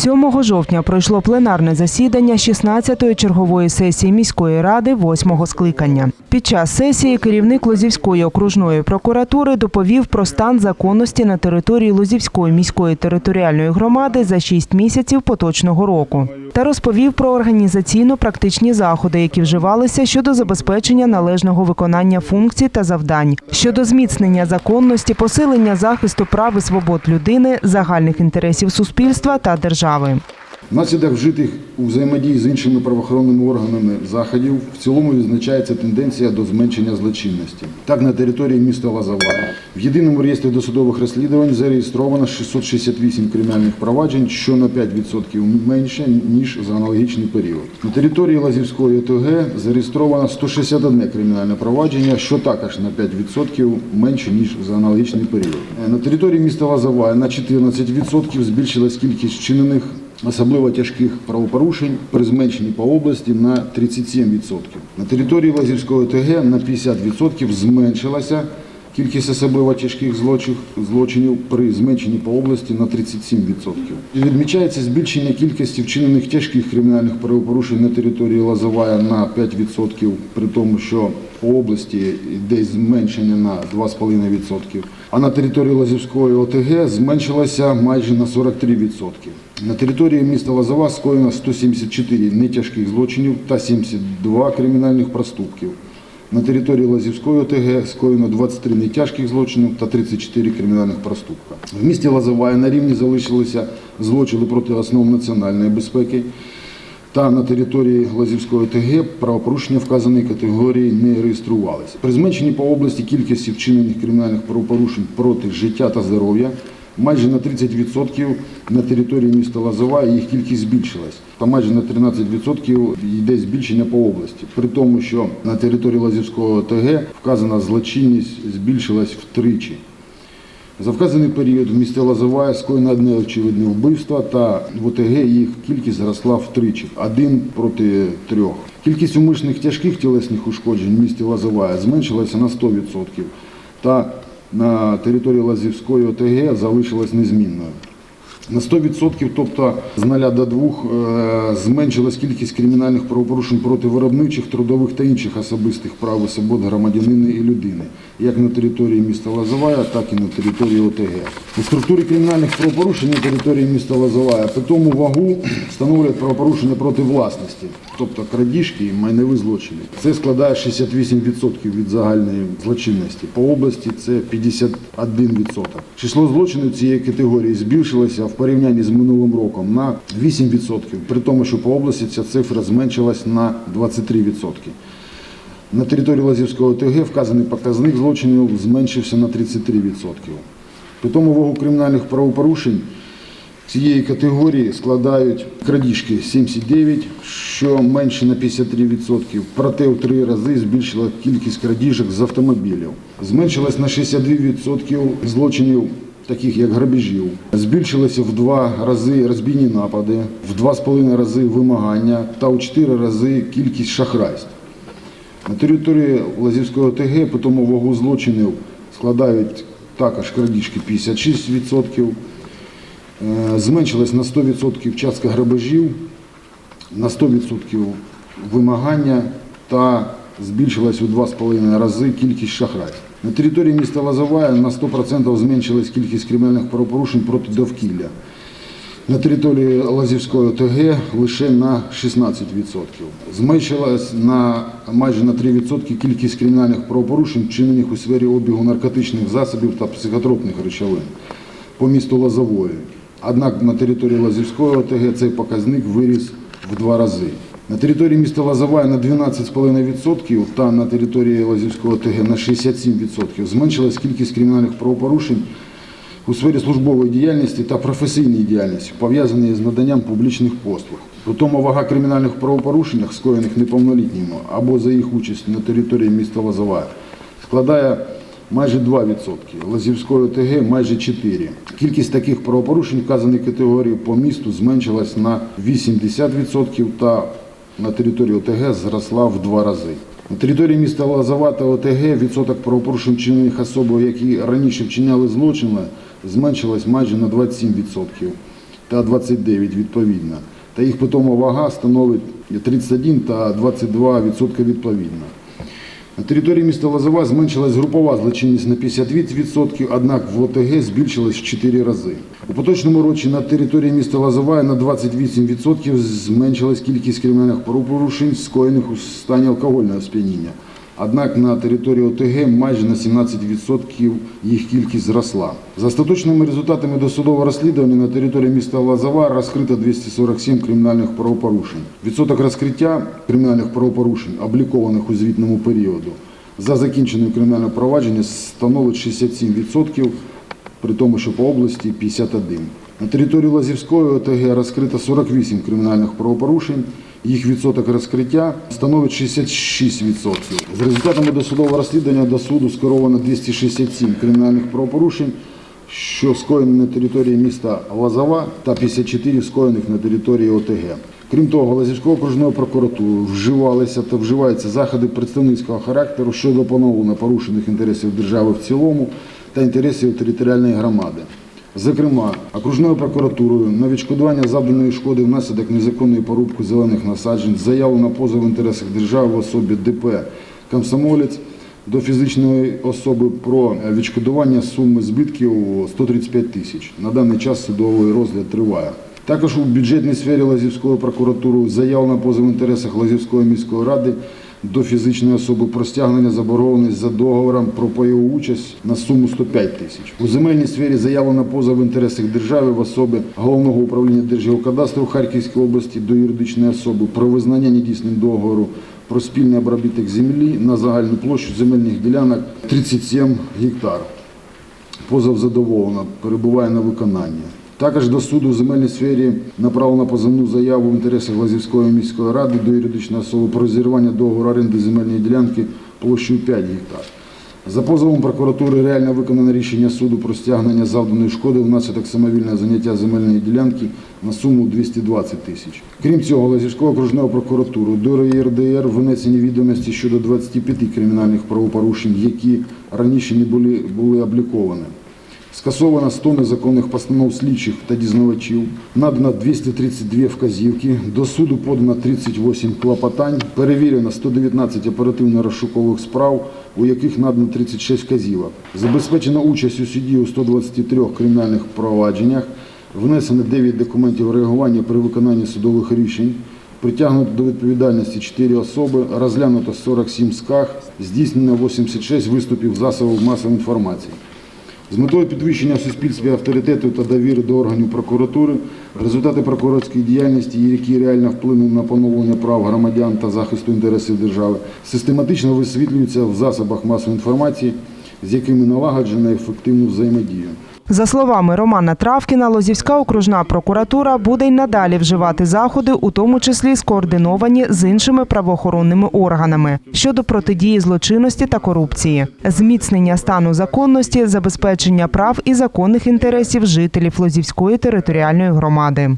7 жовтня пройшло пленарне засідання 16-ї чергової сесії міської ради 8-го скликання. Під час сесії керівник Лозівської окружної прокуратури доповів про стан законності на території Лозівської міської територіальної громади за 6 місяців поточного року та розповів про організаційно-практичні заходи, які вживалися щодо забезпечення належного виконання функцій та завдань, щодо зміцнення законності, посилення захисту прав і свобод людини, загальних інтересів суспільства та держави. Внаслідок вжитих у взаємодії з іншими правоохоронними органами заходів в цілому відзначається тенденція до зменшення злочинності. Так, на території міста Лазова в єдиному реєстрі досудових розслідувань зареєстровано 668 кримінальних проваджень, що на 5% менше ніж за аналогічний період. На території Лазівської ОТГ зареєстровано 161 кримінальне провадження, що також на 5% менше ніж за аналогічний період. Е, На території міста Лазова на 14% збільшилась кількість вчинених особливо тяжких правопорушень при зменшенні по області на 37%. На території Лазівської ОТГ на 50% зменшилася кількість особливо тяжких злочинів при зменшенні по області на 37%. Відмічається збільшення кількості вчинених тяжких кримінальних правопорушень на території Лазовая на 5%, при тому, що по області йде зменшення на 2,5%. А на території Лазівської ОТГ зменшилося майже на 43%. На території міста Лозова скоєно 174 нетяжких злочинів та 72 кримінальних проступків. На території Лазівської ОТГ скоєно 23 нетяжких злочинів та 34 кримінальних проступка. В місті Лозова на рівні залишилися злочини проти основ національної безпеки. Та на території Лазівської ОТГ правопорушення вказаної категорії не реєструвалися. При зменшенні по області кількості вчинених кримінальних правопорушень проти життя та здоров'я майже на 30% на території міста Лазова їх кількість збільшилась. Та майже на 13% йде збільшення по області. При тому, що на території Лазівського ОТГ вказана злочинність збільшилась втричі. За вказаний період в місті Лазовая скоєно одне очевидне вбивство, та в ОТГ їх кількість зросла втричі, один проти трьох. Кількість умишних тяжких тілесних ушкоджень в місті Лазовая зменшилася на 100%, та на території Лазівської ОТГ залишилась незмінною. На 100%, тобто з 0 до 2, е, зменшилась кількість кримінальних правопорушень проти виробничих, трудових та інших особистих прав і свобод громадянина і людини, як на території міста Лазовая, так і на території ОТГ. У структурі кримінальних правопорушень на території міста Лазовая питому вагу становлять правопорушення проти власності, тобто крадіжки і майнові злочини. Це складає 68% від загальної злочинності. По області це 51%. Число злочинів цієї категорії збільшилося в порівнянні з минулим роком на 8%, при тому, що по області ця цифра зменшилась на 23%. На території Лазівського ОТГ вказаний показник злочинів зменшився на 33%. При тому вагу кримінальних правопорушень цієї категорії складають крадіжки 79, що менше на 53%. Проте в три рази збільшила кількість крадіжок з автомобілів. Зменшилась на 62% злочинів. Таких як грабежів, збільшилося в два рази розбійні напади, в два з половиною рази вимагання та у чотири рази кількість шахрайств. На території Лазівської ОТГ по тому вагу злочинів складають також крадіжки 56%, е, зменшилась на 100% частка грабежів, на 100% вимагання та збільшилась у 2,5 рази кількість шахрайств. На території міста Лазовая на 100% зменшилась кількість кримінальних правопорушень проти довкілля. На території Лазівської ОТГ лише на 16%. Зменшилась на майже на 3% кількість кримінальних правопорушень, вчинених у сфері обігу наркотичних засобів та психотропних речовин по місту Лозової. Однак на території Лазівської ОТГ цей показник виріс в два рази. На території міста Лазовая на 12,5% та на території Лазівської ОТГ на 67% зменшилась кількість кримінальних правопорушень у сфері службової діяльності та професійної діяльності, пов'язаної з наданням публічних послуг. Притому вага кримінальних правопорушеннях, скоєних неповнолітніми або за їх участь на території міста Лозова, складає майже 2%, Лазівської ОТГ майже 4%. Кількість таких правопорушень вказаної категорії по місту зменшилась на 80% та на території ОТГ зросла в два рази. На території міста Лазавата ОТГ відсоток правопорушень вчинених особою, які раніше вчиняли злочини, зменшилась майже на 27%. та 29% відповідно. Та їх питома вага становить 31 та 22% відповідно. На території міста Лозова зменшилась групова злочинність на 58%, однак в ОТГ збільшилась в 4 рази. У поточному році на території міста Лозова на 28% зменшилась кількість кримінальних порушень, скоєних у стані алкогольного сп'яніння. Однак на території ОТГ майже на 17% їх кількість зросла. За остаточними результатами досудового розслідування на території міста Лозова розкрито 247 кримінальних правопорушень. Відсоток розкриття кримінальних правопорушень, облікованих у звітному періоду, за закінченим кримінальним провадженням становить 67%, при тому, що по області 51. На території Лазівської ОТГ розкрито 48 кримінальних правопорушень. Їх відсоток розкриття становить 66%. За результатами досудового розслідування до суду скеровано 267 кримінальних правопорушень, що скоєні на території міста Лазова та 54 скоєних на території ОТГ. Крім того, Лазівською окружною прокуратурою вживалися та вживаються заходи представницького характеру щодо поновлення порушених інтересів держави в цілому та інтересів територіальної громади. Зокрема, окружною прокуратурою на відшкодування завданої шкоди внаслідок незаконної порубки зелених насаджень заяву на позов в інтересах держави в особі ДП «Комсомолець» до фізичної особи про відшкодування суми збитків 135 тисяч. На даний час судовий розгляд триває. Також у бюджетній сфері Лазівської прокуратури заяву на позов в інтересах Лазівської міської ради до фізичної особи про стягнення заборгованості за договором про пайову участь на суму 105 тисяч. У земельній сфері заяву на позов в інтересах держави в особі головного управління Держгеокадастру Харківської області до юридичної особи про визнання недійсним договору про спільний обробіток землі на загальну площу земельних ділянок 37 гектар. Позов задоволено, перебуває на виконанні. Також до суду в земельній сфері направлено позовну заяву в інтересах Лазівської міської ради до юридичної особи про зірвання договору оренди земельної ділянки площею 5 гектар. За позовом прокуратури реально виконано рішення суду про стягнення завданої шкоди внаслідок самовільного заняття земельної ділянки на суму 220 тисяч. Крім цього, Лазівською окружною прокуратурою до ЄРДР внесені відомості щодо 25 кримінальних правопорушень, які раніше не були, були обліковані. Скасовано 100 незаконних постанов слідчих та дізнавачів, надано 232 вказівки, до суду подано 38 клопотань, перевірено 119 оперативно-розшукових справ, у яких надано 36 вказівок. Забезпечена участь у суді у 123 кримінальних провадженнях, внесено 9 документів реагування при виконанні судових рішень, притягнуто до відповідальності 4 особи, розглянуто 47 скарг, здійснено 86 виступів засобів масової інформації. З метою підвищення в суспільстві авторитету та довіри до органів прокуратури, результати прокурорської діяльності, які реально вплинули на поновлення прав громадян та захисту інтересів держави, систематично висвітлюються в засобах масової інформації, з якими налагоджено ефективну взаємодію. За словами Романа Травкіна, Лозівська окружна прокуратура буде й надалі вживати заходи, у тому числі скоординовані з іншими правоохоронними органами щодо протидії злочинності та корупції, зміцнення стану законності, забезпечення прав і законних інтересів жителів Лозівської територіальної громади.